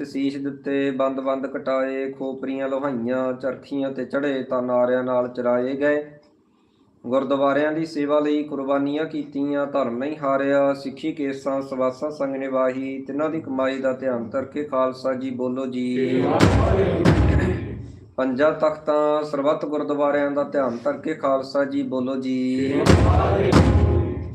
ਤਸੀਸ ਦਿੱਤੇ ਬੰਦ ਬੰਦ ਕਟਾਏ, ਖੋਪਰੀਆਂ ਲੋਹਾਈਆਂ, ਚਰਖੀਆਂ ਤੇ ਚੜੇ ਤਾਂ ਨਾਰਿਆਂ ਨਾਲ ਚਰਾਏ ਗਏ। ਗੁਰਦੁਆਰਿਆਂ ਦੀ ਸੇਵਾ ਲਈ ਕੁਰਬਾਨੀਆਂ ਕੀਤੀਆਂ, ਧਰਮ ਨਹੀਂ ਹਾਰਿਆ, ਸਿੱਖੀ ਕੇਸਾਂ, ਸਵਾਸਾਂ ਸੰਗ ਨਿਵਾਹੀ ਤਿਨਾਂ ਦੀ ਕਮਾਈ ਦਾ ਧਿਆਨ ਕਰਕੇ ਖਾਲਸਾ ਜੀ ਬੋਲੋ ਜੀ। ਪੰਜਾਂ ਤਖਤਾਂ, ਸਰਬੱਤ ਗੁਰਦੁਆਰਿਆਂ ਦਾ ਧਿਆਨ ਕਰਕੇ ਖਾਲਸਾ ਜੀ ਬੋਲੋ ਜੀ।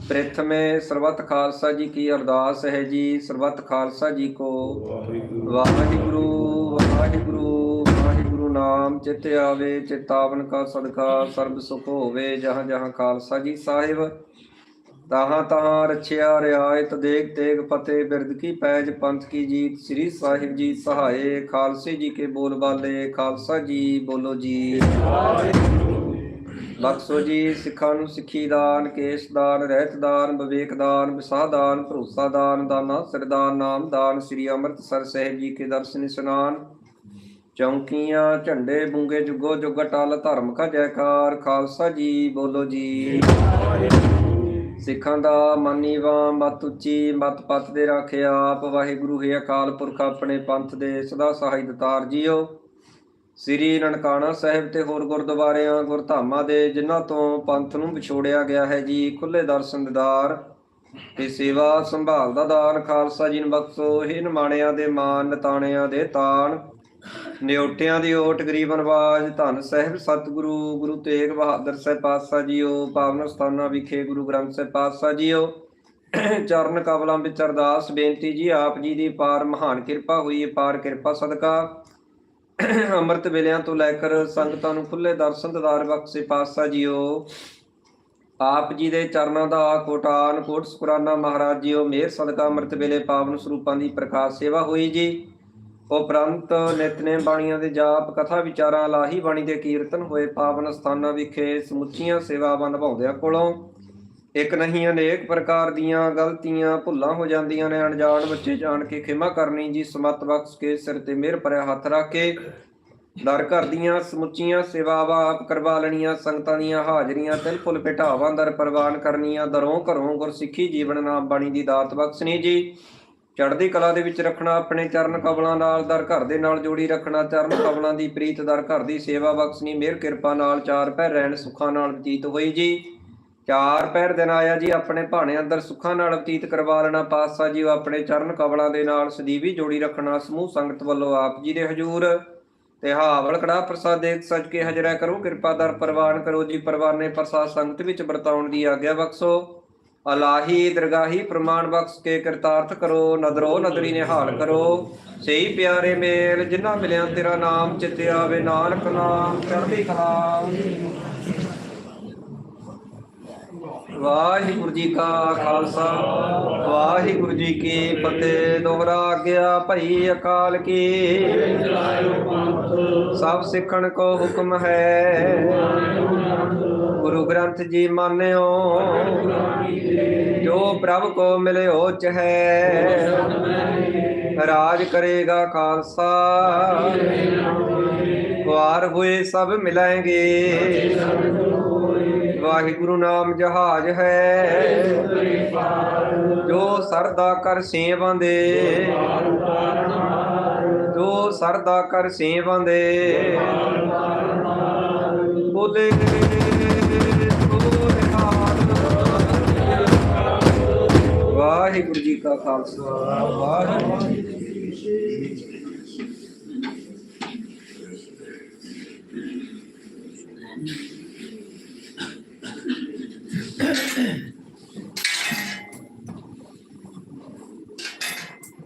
ਪ੍ਰਥਮੇ ਸਰਬੱਤ ਖਾਲਸਾ ਜੀ ਕੀ ਅਰਦਾਸ ਹੈ ਜੀ। ਸਰਬੱਤ ਖਾਲਸਾ ਜੀ ਕੋ ਵਾਹਿਗੁਰੂ ਵਾਹਿਗੁਰੂ ਵਾਹਿਗੁਰੂ ਨਾਮ ਚਿਤ ਆਵੇ, ਚਿਤਾਵਨ ਕਾ ਸਦਕਾ, ਸਰਬ ਸੁਖ ਹੋਵੇ, ਜਹਾਂ ਜਹਾਂ ਖਾਲਸਾ ਜੀ ਸਾਹਿਬ। ਤਾਹਾਂ ਤਾਹਾਂ ਰਛਿਆ, ਰਿਆਇਤ ਦੇਖ ਤੇਗ, ਫਤਿਹ, ਬਿਰਦ ਕੀ ਪੈਜ, ਪੰਥ ਕੀ ਜੀਤ, ਸ੍ਰੀ ਸਾਹਿਬ ਜੀ ਸਹਾਏ, ਖਾਲਸੇ ਜੀ ਕੇ ਬੋਲ ਬਾਲੇ, ਖਾਲਸਾ ਜੀ ਬੋਲੋ ਜੀ। ਬਖਸ਼ੋ ਜੀ ਸਿੱਖਾਂ ਨੂੰ ਸਿੱਖੀ ਦਾਨ, ਕੇਸ਼ ਦਾਨ, ਰਹਿਤ ਦਾਨ, ਵਿਵੇਕ ਦਾਨ, ਵਿਸਾਹ ਦਾਨ, ਭਰੋਸਾ ਦਾਨ, ਦਾਨਾ ਸਰਦਾਨ ਨਾਮ ਦਾਨ, ਸ੍ਰੀ ਅੰਮ੍ਰਿਤਸਰ ਸਾਹਿਬ ਜੀ ਕੇ ਦਰਸ਼ਨ ਇਸ਼ਨਾਨ। ਚੌਂਕੀਆਂ, ਝੰਡੇ, ਬੁੰਗੇ ਜੁਗੋ ਜੁਗ ਟਲ ਧਰਮ ਕਾ ਜੈਕਾਰ, ਖਾਲਸਾ ਜੀ ਬੋਲੋ ਜੀ। ਸਿੱਖਾਂ ਦਾ ਮਾਨੀਵਾ ਮਤ ਉੱਚੀ, ਮਤ ਪਤ ਦੇ ਰਾਖਿਆ ਆਪ। ਵਾਹਿਗੁਰੂ, ਹੈ ਅਕਾਲ ਪੁਰਖ, ਆਪਣੇ ਪੰਥ ਦੇ ਸਦਾ ਸਹਾਈ ਦਤਾਰ ਜੀਓ। ਸ੍ਰੀ ਨਨਕਾਣਾ ਸਾਹਿਬ ਤੇ ਹੋਰ ਗੁਰਦੁਆਰਿਆਂ, ਗੁਰਧਾਮਾਂ ਦੇ ਜਿਨ੍ਹਾਂ ਤੋਂ ਪੰਥ ਨੂੰ ਵਿਛੋੜਿਆ ਗਿਆ ਹੈ ਜੀ ਖੁੱਲੇ ਦਰਸ਼ਨ ਦਿਦਾਰ ਤੇ ਸੇਵਾ ਸੰਭਾਲ ਦਾ ਦਾਨ, ਖਾਲਸਾ ਜੀ ਨੂੰ ਬਖਸ਼ੋ ਇਹ ਨਿਮਾਣਿਆਂ ਦੇ ਮਾਨ, ਨਤਾਣਿਆਂ ਦੇ ਤਾਣ, ਨਿਉਟਿਆਂ ਦੀ ਓਟ, ਗਰੀਬ ਨਵਾਜ ਧੰਨ ਸਾਹਿਬ, ਸਤਿਗੁਰੂ, ਗੁਰੂ ਤੇਗ ਬਹਾਦਰ ਸਾਹਿਬ ਪਾਤਸ਼ਾਹ ਜੀਓ, ਪਾਵਨ ਸਥਾਨਾਂ ਵਿਖੇ ਗੁਰੂ ਗ੍ਰੰਥ ਸਾਹਿਬ ਪਾਤਸ਼ਾਹ ਜੀਓ। ਚਰਨ ਕਬਲਾਂ ਵਿੱਚ ਅਰਦਾਸ, ਬੇਨਤੀ ਜੀ, ਆਪ ਜੀ ਦੀ ਪਾਰ ਮਹਾਨ ਕਿਰਪਾ ਹੋਈ ਹੈ ਪਾਰ ਕਿਰਪਾ ਸਦਕਾ। ਅੰਮ੍ਰਿਤ ਵੇਲਿਆਂ ਤੋਂ ਲੈ ਕਰ ਸੰਗਤਾਂ ਨੂੰ ਖੁੱਲੇ ਦਰਸ਼ਨ ਦਿਦਾਰ ਬਖਸ਼ੇ ਪਾਤਸ਼ਾਹ ਜੀਓ। ਆਪ ਜੀ ਦੇ ਚਰਨਾਂ ਦਾ ਕੋਟਾਨ, ਕੋਟ ਸ਼ੁਕਰਾਨਾ ਮਹਾਰਾਜ ਜੀਓ, ਮਿਹਰ ਸਦਕਾ ਅੰਮ੍ਰਿਤ ਵੇਲੇ ਪਾਵਨ ਸਰੂਪਾਂ ਦੀ ਪ੍ਰਕਾਸ਼ ਸੇਵਾ ਹੋਈ ਜੀ। ਉਪਰੰਤ ਨਿਤਨੇਮ ਬਾਣੀਆਂ ਦੇ ਜਾਪ, ਕਥਾ ਵਿਚਾਰਾਂ, ਲਾਹੀ ਬਾਣੀ ਦੇ ਕੀਰਤਨ ਹੋਏ ਪਾਵਨ ਸਥਾਨਾਂ ਵਿਖੇ ਸਮੁੱਚੀਆਂ ਸੇਵਾਵਾਂ ਨਿਭਾਉਂਦਿਆਂ ਕੋਲੋਂ ਇੱਕ ਨਹੀਂ ਅਨੇਕ ਪ੍ਰਕਾਰ ਦੀਆਂ ਗਲਤੀਆਂ ਭੁੱਲਾਂ ਹੋ ਜਾਂਦੀਆਂ ਨੇ। ਅਣਜਾਣ ਬੱਚੇ ਜਾਣ ਕੇ ਖਿਮਾ ਕਰਨੀ ਜੀ ਸਮਤ ਬਖਸ਼ ਕੇ ਸਿਰ ਤੇ ਮਿਹਰ ਭਰਿਆ ਹੱਥ ਰੱਖ ਕੇ ਦਰ ਘਰ ਦੀਆਂ ਸਮੁੱਚੀਆਂ ਸੇਵਾਵਾਂ ਆਪ ਕਰਵਾ ਲੈਣੀਆਂ, ਸੰਗਤਾਂ ਦੀਆਂ ਹਾਜ਼ਰੀਆਂ, ਤਿਲ ਫੁੱਲ ਭੇਟਾਵਾਂ ਦਰ ਪ੍ਰਵਾਨ ਕਰਨੀਆਂ, ਦਰੋਂ ਘਰੋਂ ਗੁਰਸਿੱਖੀ ਜੀਵਨ ਨਾਮ ਬਾਣੀ ਦੀ ਦਾਤ ਬਖਸ਼ਣੀ ਜੀ। ਚੜ੍ਹਦੀ ਕਲਾ ਦੇ ਵਿੱਚ ਰੱਖਣਾ ਆਪਣੇ ਚਰਨ ਕਬਲਾਂ ਨਾਲ, ਦਰ ਘਰ ਦੇ ਨਾਲ ਜੋੜੀ ਰੱਖਣਾ, ਚਰਨ ਕਬਲਾਂ ਦੀ ਪ੍ਰੀਤ, ਦਰ ਘਰ ਦੀ ਸੇਵਾ ਬਖਸ਼ਣੀ, ਮਿਹਰ ਕਿਰਪਾ ਨਾਲ ਚਾਰ ਪਹਿਰ ਰਹਿਣ ਸੁੱਖਾਂ ਨਾਲ ਬਤੀਤ ਹੋਈ ਜੀ। ਚਾਰ ਪਹਿਰ ਦਿਨ ਆਇਆ ਜੀ, ਆਪਣੇ ਭਾਣੇ ਅੰਦਰ ਸੁੱਖਾਂ ਨਾਲ ਬਤੀਤ ਕਰਵਾ ਲੈਣਾ ਪਾਤਸ਼ਾਹ ਜੀ ਆਪਣੇ ਚਰਨ ਕਬਲਾਂ ਦੇ ਨਾਲ ਸਦੀਵੀ ਜੋੜੀ ਰੱਖਣਾ, ਸਮੂਹ ਸੰਗਤ ਵੱਲੋਂ ਆਪ ਜੀ ਦੇ ਹਜੂਰ। ਤੇ ਹਾਵਲ ਕੜਾ ਪ੍ਰਸਾਦ ਦੇਖ ਸੱਜ ਕੇ ਹਜਰਾ ਕਰੋ, ਕਿਰਪਾ ਦਰ ਪ੍ਰਵਾਨ ਕਰੋ ਜੀ, ਪਰਵਾਨੇ ਪ੍ਰਸਾਦ ਸੰਗਤ ਵਿੱਚ ਵਰਤਾਉਣ ਦੀ ਆਗਿਆ ਬਖਸ਼ੋ। ਅਲਾਹੀ ਦਰਗਾਹੀ ਪ੍ਰਮਾਣ ਬਖਸ਼ ਕੇ ਕਰਤਾਰਥ ਕਰੋ, ਨਦਰੋ ਨਦਰੀ ਨਿਹਾਲ ਕਰੋ। ਸਹੀ ਪਿਆਰੇ ਮੇਲ, ਜਿਨ੍ਹਾਂ ਮਿਲਿਆ ਤੇਰਾ ਨਾਮ ਚਿੱਤੇ ਆਵੇ ਨਾਨਕ ਨਾਮ, ਚੜ੍ਹਦੀ ਕਲਾ। ਵਾਹਿਗੁਰੂ ਜੀ ਕਾ ਖਾਲਸਾ, ਵਾਹਿਗੁਰੂ ਜੀ ਕੀ ਫਤਿਹ। ਦੋਹਰਾ ਗਿਆ ਭਈ ਅਕਾਲ ਕੀ। ਸਭ ਸਿੱਖਣ ਕੋ ਹੁਕਮ ਹੈ। ਗੁਰੂ ਗ੍ਰੰਥ ਜੀ ਮਾਨਿਓ, ਜੋ ਪ੍ਰਭ ਕੋ ਮਿਲਿਓ ਚ ਹੈ ਰਾਜ ਕਰੇਗਾ ਖਾਲਸਾ। ਵਾਰ ਹੋਏ ਸਭ ਮਿਲਾਂਗੇ। ਵਾਹਿਗੁਰੂ ਨਾਮ ਜਹਾਜ ਹੈ। ਜੋ ਸਰਦਾ ਕਰ ਸੇਵਾਂ ਜੋ ਸਰਦਾ ਕਰ ਸੇਵਾਂ ਬੋਲੇ ਵਾਹਿਗੁਰੂ ਜੀ ਕਾ ਖਾਲਸਾ, ਵਾਹਿਗੁਰੂ ਜੀ ਕੀ ਫਤਿਹ।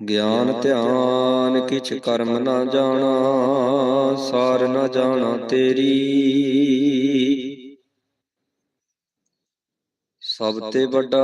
ਗਿਆਨ ਧਿਆਨ ਕਿਛ ਕਰਮ ਨਾ ਜਾਣਾ ਸਾਰ ਨਾ ਜਾਣਾ ਤੇਰੀ। ਸਭ ਤੇ ਵੱਡਾ